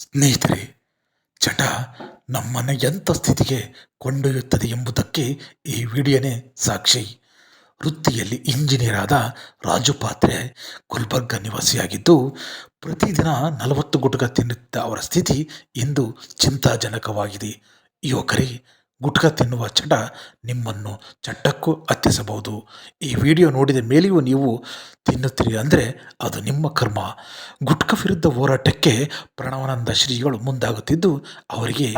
ಸ್ನೇಹಿತರೆ ಚಟ ನಮ್ಮನ್ನು ಎಂಥ ಸ್ಥಿತಿಗೆ ಕೊಂಡೊಯ್ಯುತ್ತದೆ ಎಂಬುದಕ್ಕೆ ಈ ವಿಡಿಯೋನೇ ಸಾಕ್ಷಿ. ವೃತ್ತಿಯಲ್ಲಿ ಇಂಜಿನಿಯರ್ ಆದ ರಾಜು ಪಾತ್ರೆ ಗುಲ್ಬರ್ಗ ನಿವಾಸಿಯಾಗಿದ್ದು, ಪ್ರತಿದಿನ ನಲವತ್ತು ಗುಟುಕ ತಿನ್ನುತ್ತಿದ್ದ ಅವರ ಸ್ಥಿತಿ ಇಂದು ಚಿಂತಾಜನಕವಾಗಿದೆ. ಯುವಕರೇ ಗುಟ್ಕ ತಿನ್ನುವ ಚಟ ನಿಮ್ಮನ್ನು ಚಟ್ಟಕ್ಕೂ ಹತ್ತಿಸಬಹುದು. ಈ ವಿಡಿಯೋ ನೋಡಿದ ಮೇಲೆಯೂ ನೀವು ತಿನ್ನುತ್ತೀರಿ ಅಂದರೆ ಅದು ನಿಮ್ಮ ಕರ್ಮ. ಗುಟ್ಕ ವಿರುದ್ಧ ಹೋರಾಟಕ್ಕೆ ಪ್ರಣವಾನಂದ ಶ್ರೀಗಳು ಮುಂದಾಗುತ್ತಿದ್ದು ಅವರಿಗೆ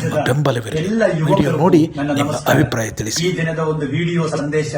ನಿಮ್ಮ ಬೆಂಬಲವಿರಲಿ. ವಿಡಿಯೋ ನೋಡಿ ನಿಮ್ಮ ಅಭಿಪ್ರಾಯ ತಿಳಿಸಿ. ಈ ದಿನದ ಒಂದು ವಿಡಿಯೋ ಸಂದೇಶ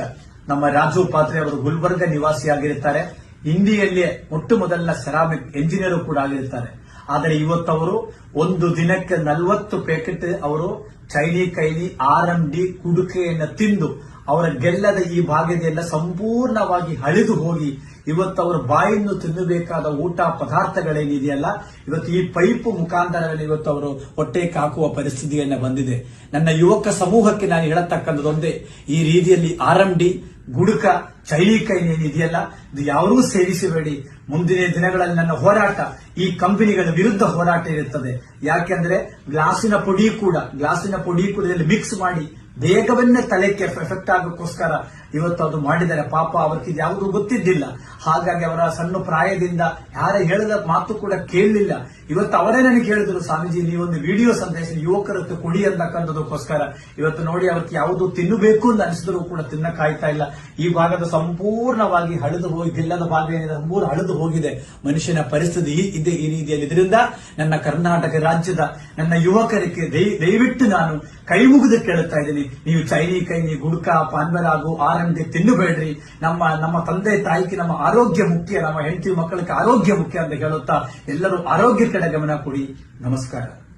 ನಮ್ಮ ರಾಜು ಪಾತ್ರೆ ಅವರು ಗುಲ್ಬರ್ಗ ನಿವಾಸಿಯಾಗಿರುತ್ತಾರೆ. ಹಿಂದಿಯಲ್ಲಿ ಮೊಟ್ಟ ಮೊದಲ ಸೆರಾಮಿಕ್ ಎಂಜಿನಿಯರ್ ಕೂಡ ಆಗಿರುತ್ತಾರೆ. ಆದರೆ ಇವತ್ತವರು ಒಂದು ದಿನಕ್ಕೆ ನಲವತ್ತು ಪ್ಯಾಕೆಟ್ ಅವರು ಚೈನಿ ಕೈಲಿ ಆರ್ ಎಂ ಡಿ ಕುಡುಕೆಯನ್ನು ತಿಂದು ಅವರ ಗೆಲ್ಲದ ಈ ಭಾಗದೆಲ್ಲ ಸಂಪೂರ್ಣವಾಗಿ ಹಳಿದು ಹೋಗಿ ಇವತ್ತು ಅವರ ಬಾಯನ್ನು ತಿನ್ನಬೇಕಾದ ಊಟ ಪದಾರ್ಥಗಳೇನಿದೆಯಲ್ಲ, ಇವತ್ತು ಈ ಪೈಪ್ ಮುಖಾಂತರದಲ್ಲಿ ಇವತ್ತು ಅವರು ಹೊಟ್ಟೆ ಕಾಕುವ ಪರಿಸ್ಥಿತಿಯನ್ನ ಬಂದಿದೆ. ನನ್ನ ಯುವಕ ಸಮೂಹಕ್ಕೆ ನಾನು ಹೇಳತಕ್ಕಂಥದ್ದೊಂದೇ ಈ ರೀತಿಯಲ್ಲಿ ಆರ್ ಡಿ ಗುಡುಕ ಚೈಲಿಕ ಏನಿದೆಯಲ್ಲ ಇದು ಯಾರೂ ಸೇರಿಸಬೇಡಿ. ಮುಂದಿನ ದಿನಗಳಲ್ಲಿ ನನ್ನ ಹೋರಾಟ, ಈ ಕಂಪನಿಗಳ ವಿರುದ್ಧ ಹೋರಾಟ ಇರುತ್ತದೆ. ಯಾಕೆಂದ್ರೆ ಗ್ಲಾಸಿನ ಪುಡಿ ಕೂಡ, ಗ್ಲಾಸಿನ ಪುಡಿ ಕೂಡ ಮಿಕ್ಸ್ ಮಾಡಿ ಬೇಗವನ್ನೇ ತಲೆಗೆ ಎಫೆಕ್ಟ್ ಆಗೋಕ್ಕೋಸ್ಕರ ಇವತ್ತು ಅದು ಮಾಡಿದ್ದಾರೆ. ಪಾಪ ಅವರಿಗೆ ಯಾವುದು ಗೊತ್ತಿದ್ದಿಲ್ಲ. ಹಾಗಾಗಿ ಅವರ ಸಣ್ಣ ಪ್ರಾಯದಿಂದ ಯಾರ ಹೇಳಿದ ಮಾತು ಕೂಡ ಕೇಳಲಿಲ್ಲ. ಇವತ್ತು ಅವರೇ ನನಗೆ ಹೇಳಿದ್ರು, ಸ್ವಾಮೀಜಿ, ನೀವೊಂದು ವಿಡಿಯೋ ಸಂದೇಶ ಯೂವಕರಕ್ಕೆ ಕೊಡಿ ಅಂತಕ್ಕಂಥದಕ್ಕೋಸ್ಕರ. ಇವತ್ತು ನೋಡಿ ಅವ್ರಿಗೆ ಯಾವುದು ತಿನ್ನಬೇಕು ಅಂತ ಅನಿಸಿದ್ರು ಕೂಡ ತಿನ್ನಕ್ಕಾಯ್ತಾ ಇಲ್ಲ. ಈ ಭಾಗದ ಸಂಪೂರ್ಣವಾಗಿ ಹಳಿದು ಹೋಗಿ ಗಿಲ್ಲದ ಭಾಗ ಏನಿದೆ ಸಂಪೂರ್ಣ ಹಳಿದು ಹೋಗಿದೆ. ಮನುಷ್ಯನ ಪರಿಸ್ಥಿತಿ ಇದೆ ಈ ರೀತಿಯಲ್ಲಿ. ಇದರಿಂದ ನನ್ನ ಕರ್ನಾಟಕ ರಾಜ್ಯದ ನನ್ನ ಯುವಕರಿಗೆ ದಯ- ದಯವಿಟ್ಟು ನಾನು ಕೈ ಮುಗಿದು ಕೇಳುತ್ತಾ ಇದ್ದೀನಿ. ನೀವು ಚೈನಿ ಕೈನಿ ಗುಡ್ಕ, ಪಾನ್ಬರಾಗು ಆರಂಭಿ ತಿನ್ನಬೇಡ್ರಿ ನಮ್ಮ ನಮ್ಮ ತಂದೆ, ತಾಯಿಗೆ ನಮ್ಮ ಆರೋಗ್ಯ ಮುಖ್ಯ. ನಮ್ಮ ಹೆಂಡತಿ ಮಕ್ಕಳಿಗೆ ಆರೋಗ್ಯ ಮುಖ್ಯ ಅಂತ ಹೇಳುತ್ತಾ ಎಲ್ಲರೂ ಆರೋಗ್ಯ ಕಡೆ ಗಮನ ಕೊಡಿ. ನಮಸ್ಕಾರ.